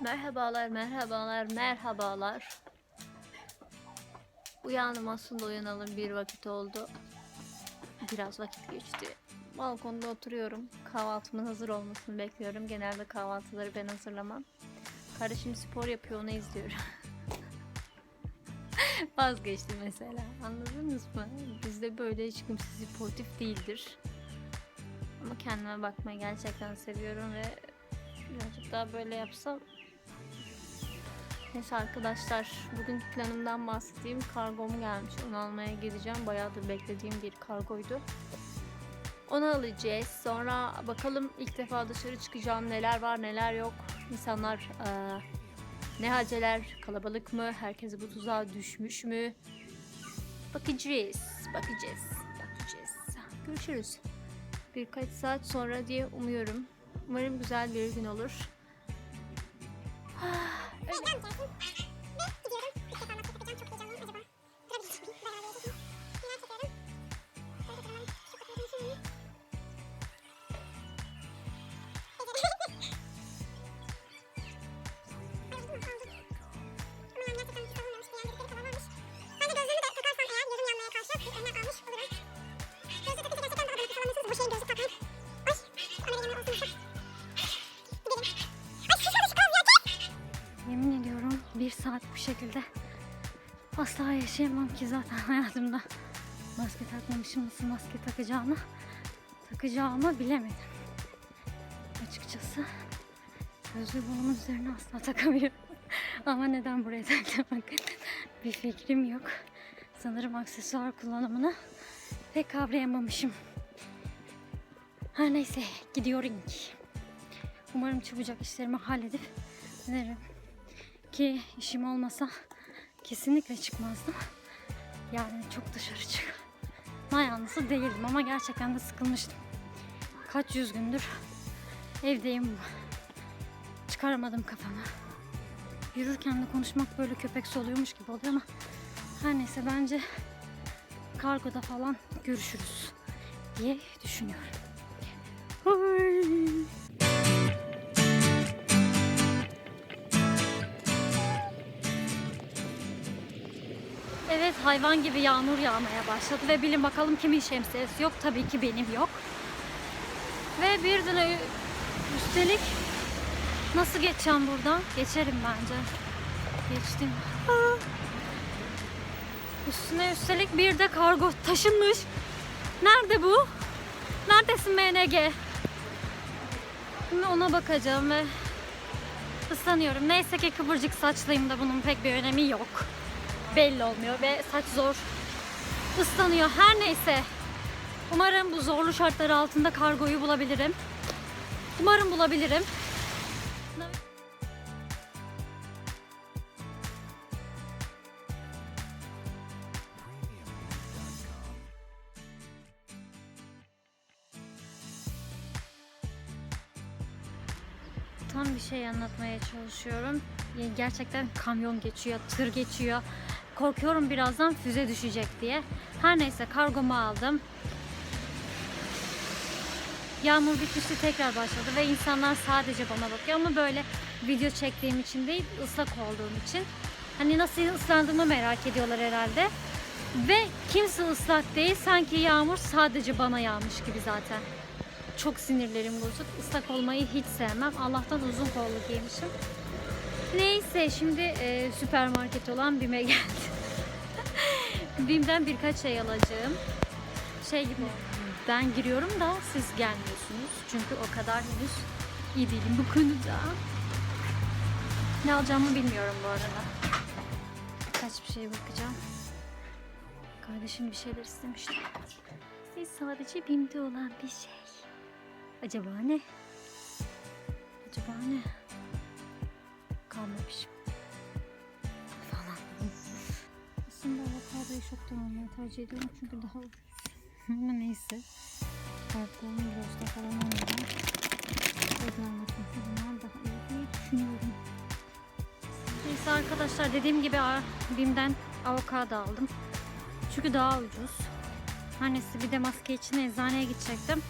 Merhabalar, merhabalar, merhabalar. Uyandım aslında uyanalım bir vakit oldu. Biraz vakit geçti. Balkonda oturuyorum. Kahvaltımın hazır olmasını bekliyorum. Genelde kahvaltıları ben hazırlamam. Kardeşim spor yapıyor onu izliyorum. Vazgeçti mesela. Anladınız mı? Bizde böyle hiç kimse sportif değildir. Ama kendime bakmayı gerçekten seviyorum ve birazcık daha böyle yapsam Neyse arkadaşlar bugünkü planımdan bahsedeyim. Kargom gelmiş. Onu almaya gideceğim. Bayağıdır beklediğim bir kargoydu. Onu alacağız. Sonra bakalım ilk defa dışarı çıkacağım. Neler var neler yok. İnsanlar eee, ne haceler, kalabalık mı, herkes bu tuzağa düşmüş mü? Bakacağız, bakacağız, bakacağız. Görüşürüz. Birkaç saat sonra diye umuyorum. Umarım güzel bir gün olur. 对让我们 bir şekilde asla yaşayamam ki zaten hayatımda. Maske takmamışım nasıl maske takacağını takacağımı bilemedim. Açıkçası gözlüğü bulumun üzerine asla takamıyorum. Ama neden buraya taktım bir fikrim yok. Sanırım aksesuar kullanımını pek kavrayamamışım. Her neyse gidiyorum. Umarım çabucak işlerimi halledip dönerim. Ki işim olmasa kesinlikle çıkmazdım. Yani çok dışarı çık. yanlısı değildim ama gerçekten de sıkılmıştım. Kaç yüz gündür evdeyim. Çıkaramadım kafamı. Yürürken de konuşmak böyle köpek soluyormuş gibi oluyor ama her neyse bence kargoda falan görüşürüz diye düşünüyorum. Hayvan gibi yağmur yağmaya başladı ve bilin bakalım kimin şemsiyesi yok. Tabii ki benim yok. Ve bir de üstelik nasıl geçeceğim buradan? Geçerim bence. Geçtim. Üstüne üstelik bir de kargo taşınmış. Nerede bu? Neredesin MNG? Şimdi ona bakacağım ve ıslanıyorum. Neyse ki kıvırcık saçlıyım da bunun pek bir önemi yok belli olmuyor ve saç zor ıslanıyor. Her neyse. Umarım bu zorlu şartlar altında kargoyu bulabilirim. Umarım bulabilirim. Tam bir şey anlatmaya çalışıyorum. Gerçekten kamyon geçiyor, tır geçiyor. Korkuyorum birazdan füze düşecek diye. Her neyse kargomu aldım. Yağmur bitmişti tekrar başladı ve insanlar sadece bana bakıyor ama böyle video çektiğim için değil ıslak olduğum için. Hani nasıl ıslandığımı merak ediyorlar herhalde. Ve kimse ıslak değil sanki yağmur sadece bana yağmış gibi zaten. Çok sinirlerim bozuk. Islak olmayı hiç sevmem. Allah'tan uzun kollu giymişim. Neyse şimdi e, süpermarket olan BİM'e geldim. BİM'den birkaç şey alacağım. Şey gibi ben giriyorum da siz gelmiyorsunuz. Çünkü o kadar henüz iyi değilim bu konuda. Ne alacağımı bilmiyorum bu arada. Kaç bir şeye bakacağım. Kardeşim bir şeyler istemişti. Siz sadece BİM'de olan bir şey. Acaba ne? Acaba ne? Kalmamışım. Falan. Aslında avokadoyu şoktan almayı tercih ediyorum çünkü daha ucuz. Ama neyse. Biraz da falan olmadan ödenmesi bunlar daha iyi diye düşünüyorum. Neyse arkadaşlar dediğim gibi BİM'den avokado aldım. Çünkü daha ucuz. Neyse bir de maske için eczaneye gidecektim.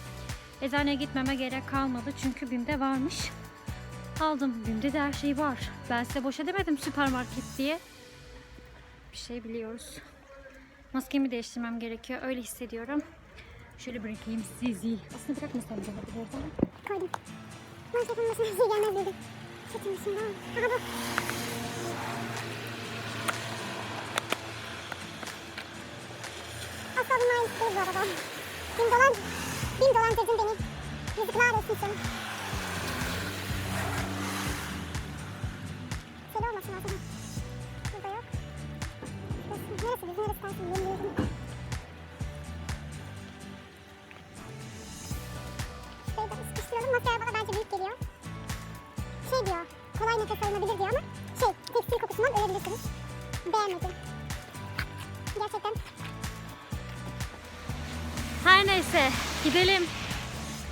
Eczaneye gitmeme gerek kalmadı çünkü BİM'de varmış. Aldım. Bim'de de her şey var. Ben size boşa demedim süpermarket diye. Bir şey biliyoruz. Maskemi değiştirmem gerekiyor. Öyle hissediyorum. Şöyle bırakayım sizi. Aslında bırakmasam da olabilir. Koydum. Marketin başına bir şey gelmez dedim. Aha bu. Asla bunun aynısı değil bu arada. Bin dolar, bin dolandırdın beni. Yazıklar olsun sana. Geliyor. Şey diyor, kolay nefes alınabilir diyor ama şey, tekstil kokusundan ölebilirsiniz. Beğenmedim. Gerçekten Her neyse gidelim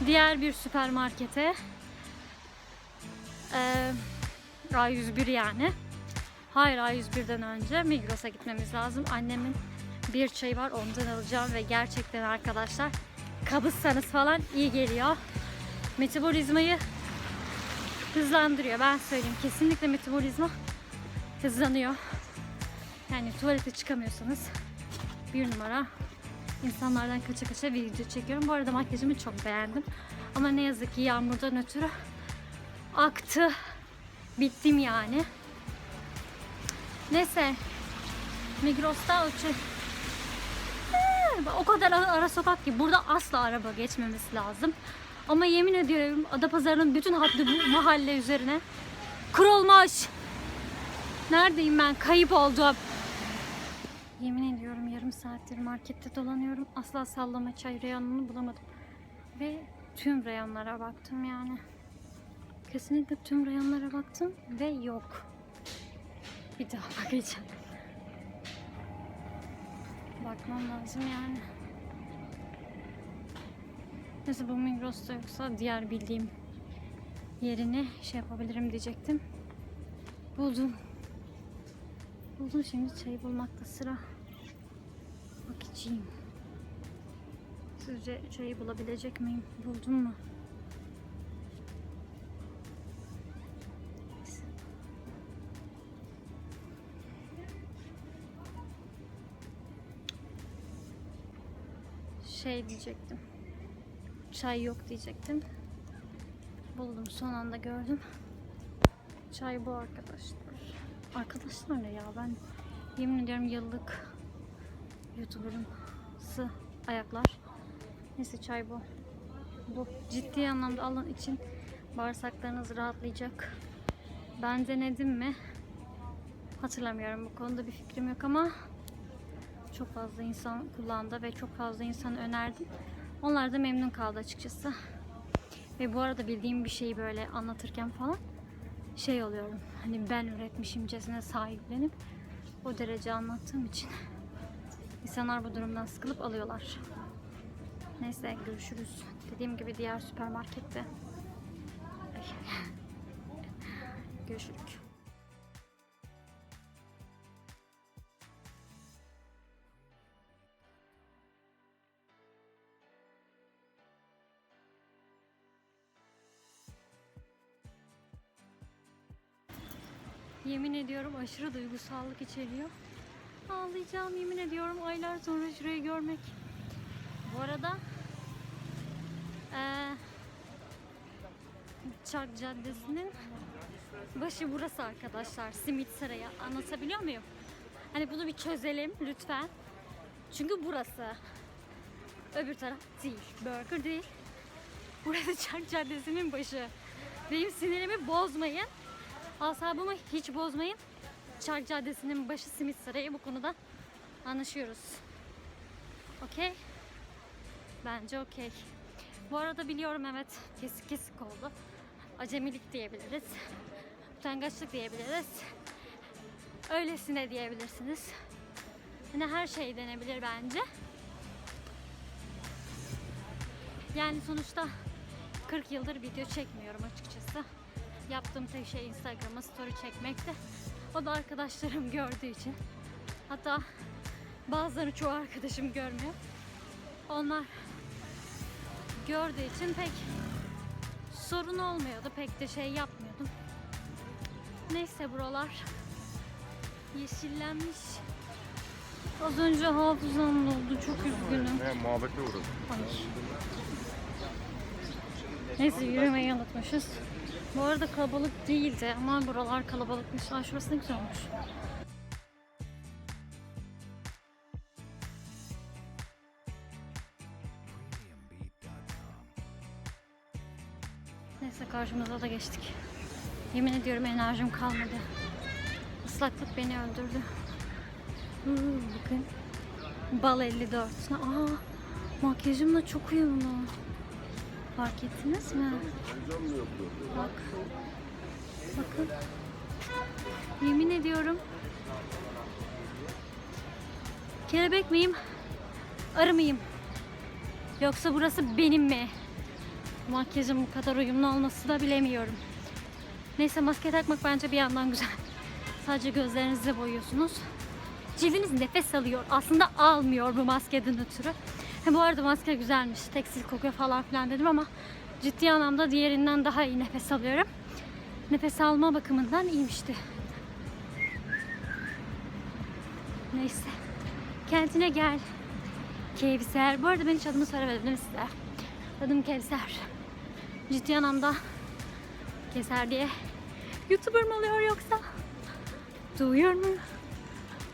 diğer bir süpermarkete. Ee, A101 yani. Hayır A101'den önce Migros'a gitmemiz lazım. Annemin bir çayı var ondan alacağım ve gerçekten arkadaşlar kabızsanız falan iyi geliyor. Metabolizmayı hızlandırıyor. Ben söyleyeyim kesinlikle metabolizma hızlanıyor. Yani tuvalete çıkamıyorsanız bir numara insanlardan kaça kaça video çekiyorum. Bu arada makyajımı çok beğendim. Ama ne yazık ki yağmurdan ötürü aktı. Bittim yani. Neyse. Migros'ta Ha, o kadar ara sokak ki burada asla araba geçmemesi lazım. Ama yemin ediyorum Adapazarı'nın bütün hattı bu mahalle üzerine kurulmuş. Neredeyim ben? Kayıp oldum. Yemin ediyorum yarım saattir markette dolanıyorum. Asla sallama çay reyonunu bulamadım. Ve tüm reyonlara baktım yani. Kesinlikle tüm reyonlara baktım ve yok. Bir daha bakacağım. Bakmam lazım yani. Neyse bu Migros'ta yoksa diğer bildiğim yerini şey yapabilirim diyecektim. Buldum. Buldum şimdi çayı bulmakta sıra. Bakacağım. Sizce çayı bulabilecek miyim? Buldum mu? Şey diyecektim. Çay yok diyecektim. Buldum son anda gördüm. Çay bu arkadaşlar. Arkadaşlar ne ya ben yemin ediyorum yıllık YouTuber'ımsı ayaklar. Neyse çay bu. Bu ciddi anlamda alın için bağırsaklarınız rahatlayacak. Ben denedim mi? Hatırlamıyorum bu konuda bir fikrim yok ama çok fazla insan kullandı ve çok fazla insan önerdim. Onlar da memnun kaldı açıkçası. Ve bu arada bildiğim bir şeyi böyle anlatırken falan şey oluyorum. Hani ben üretmişimcesine sahiplenip o derece anlattığım için insanlar bu durumdan sıkılıp alıyorlar. Neyse görüşürüz. Dediğim gibi diğer süpermarkette. Ay. Yemin ediyorum aşırı duygusallık içeriyor. Ağlayacağım yemin ediyorum aylar sonra şurayı görmek. Bu arada eee Çark Caddesi'nin başı burası arkadaşlar. Simit Sarayı. Anlatabiliyor muyum? Hani bunu bir çözelim lütfen. Çünkü burası. Öbür taraf değil. Burger değil. Burası Çark Caddesi'nin başı. Benim sinirimi bozmayın. Asabımı hiç bozmayın. Çark Caddesi'nin başı Simit Sarayı bu konuda anlaşıyoruz. Okey? Bence okey. Bu arada biliyorum evet kesik kesik oldu. Acemilik diyebiliriz. Utangaçlık diyebiliriz. Öylesine diyebilirsiniz. Hani her şey denebilir bence. Yani sonuçta 40 yıldır video çekmiyorum açıkçası. Yaptığım tek şey Instagram'a story çekmekti. O da arkadaşlarım gördüğü için. Hatta bazıları çoğu arkadaşım görmüyor. Onlar gördüğü için pek sorun olmuyordu. Pek de şey yapmıyordum. Neyse buralar yeşillenmiş. Az önce hafızam doldu. Çok üzgünüm. Ne muhabbete uğradım. Ay. Neyse yürümeyi unutmuşuz. Bu arada kalabalık değildi ama buralar kalabalıkmış. Aa, şurası ne güzel olmuş. Neyse karşımıza da geçtik. Yemin ediyorum enerjim kalmadı. Islaklık beni öldürdü. Hmm, bakın. Bal 54. Aa, makyajımla çok uyumlu. Fark ettiniz mi? Bak. Bakın. Yemin ediyorum. Kelebek miyim? Arı mıyım? Yoksa burası benim mi? Makyajım bu kadar uyumlu olması da bilemiyorum. Neyse maske takmak bence bir yandan güzel. Sadece gözlerinizi boyuyorsunuz. Cildiniz nefes alıyor. Aslında almıyor bu maskeden ötürü. Hem bu arada maske güzelmiş. Tekstil kokuyor falan filan dedim ama ciddi anlamda diğerinden daha iyi nefes alıyorum. Nefes alma bakımından iyiymişti. Neyse. Kendine gel. Kevser. Bu arada ben hiç adımı söylemedim değil mi size? Adım Kevser. Ciddi anlamda Kevser diye YouTuber mı oluyor yoksa? Duyuyor mu?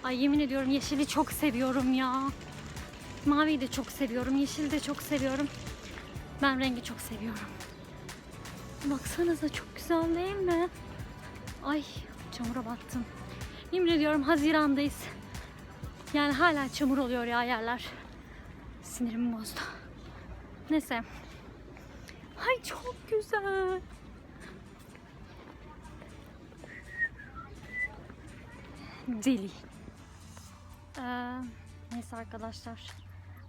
Ay yemin ediyorum yeşili çok seviyorum ya. Maviyi de çok seviyorum. Yeşili de çok seviyorum. Ben rengi çok seviyorum. Baksanıza çok güzel değil mi? Ay çamura battım. Yemin ediyorum Haziran'dayız. Yani hala çamur oluyor ya yerler. Sinirimi bozdu. Neyse. Ay çok güzel. Deli. Ee, neyse arkadaşlar.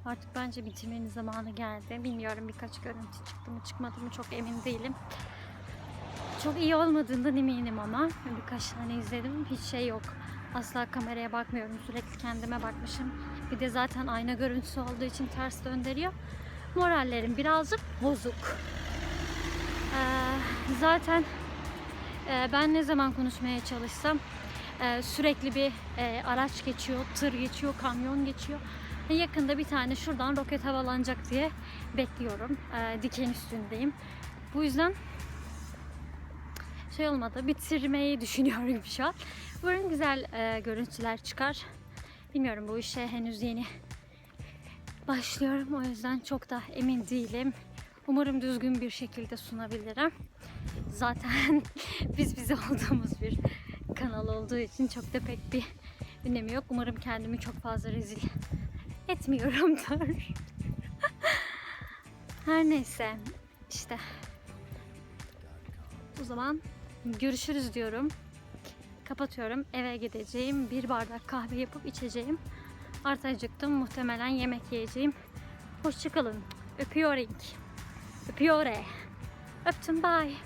Artık bence bitirmenin zamanı geldi. Bilmiyorum birkaç görüntü çıktı mı çıkmadı mı çok emin değilim. Çok iyi olmadığından eminim ama birkaç tane izledim. Hiç şey yok. Asla kameraya bakmıyorum. Sürekli kendime bakmışım. Bir de zaten ayna görüntüsü olduğu için ters döndürüyor. Morallerim birazcık bozuk. Ee, zaten e, ben ne zaman konuşmaya çalışsam e, sürekli bir e, araç geçiyor, tır geçiyor, kamyon geçiyor. E, Yakında bir tane şuradan roket havalanacak diye bekliyorum. E, diken üstündeyim. Bu yüzden şey olmadı. Bitirmeyi düşünüyorum şu an. Umarım güzel e, görüntüler çıkar. Bilmiyorum bu işe henüz yeni başlıyorum. O yüzden çok da emin değilim. Umarım düzgün bir şekilde sunabilirim. Zaten biz bize olduğumuz bir kanal olduğu için çok da pek bir önemi yok. Umarım kendimi çok fazla rezil etmiyorumdur. Her neyse işte o zaman görüşürüz diyorum. Kapatıyorum. Eve gideceğim. Bir bardak kahve yapıp içeceğim. Artık acıktım. Muhtemelen yemek yiyeceğim. Hoşçakalın. Öpüyorum. Öpüyor. Öptüm. Bye.